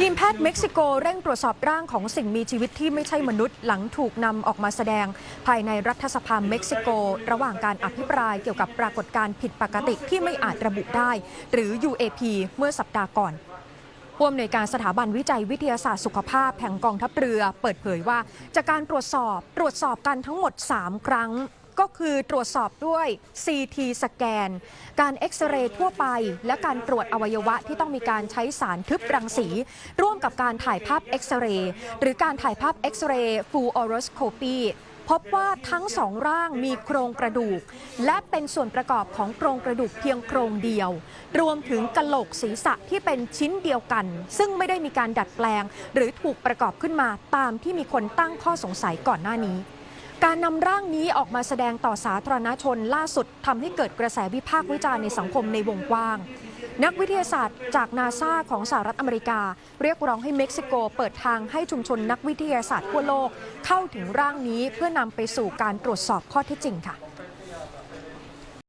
ทีมแพทย์เม็กซิโกเร่งตรวจสอบร่างของสิ่งมีชีวิตที่ไม่ใช่มนุษย์หลังถูกนำออกมาแสดง ภายในรัฐสภาเม็กซิโก ระหว่างการอภิปรายเกี่ยวกับปรากฏการณ์ผิดปกติที่ไม่อาจระบุได้ หรือ UAP เมื่อสัปดาห์ก่อนผู้อำนวยการสถาบันวิจัยวิทยาศาสตร์สุขภาพแห่งกองทัพเรือ เปิดเผยว่าจากการตรวจสอบตรวจสอบกันทั้งหมด 3 ครั้ง ก็คือตรวจสอบด้วย CT สแกน การเอ็กซเรย์ทั่วไป และการตรวจอวัยวะที่ต้องมีการใช้สารทึบรังสี ร่วมกับการถ่ายภาพเอ็กซเรย์หรือการถ่ายภาพเอ็กซเรย์ฟูออรสโคปีพบว่าทั้งสองร่างมีโครงกระดูก และเป็นส่วนประกอบของโครงกระดูกเพียงโครงเดียว รวมถึงกะโหลกศีรษะที่เป็นชิ้นเดียวกัน ซึ่งไม่ได้มีการดัดแปลง หรือถูกประกอบขึ้นมาตามที่มีคนตั้งข้อสงสัยก่อนหน้านี้ การนำร่างนี้ออกมาแสดงต่อสาธารณชนล่าสุดทำให้เกิดกระแสวิพากษ์วิจารณ์ในสังคมในวงกว้าง นักวิทยาศาสตร์จากนาซาของสหรัฐอเมริกา เรียกร้องให้เม็กซิโกเปิดทางให้ชุมชนนักวิทยาศาสตร์ทั่วโลก เข้าถึงร่างนี้เพื่อนำไปสู่การตรวจสอบข้อเท็จจริงค่ะ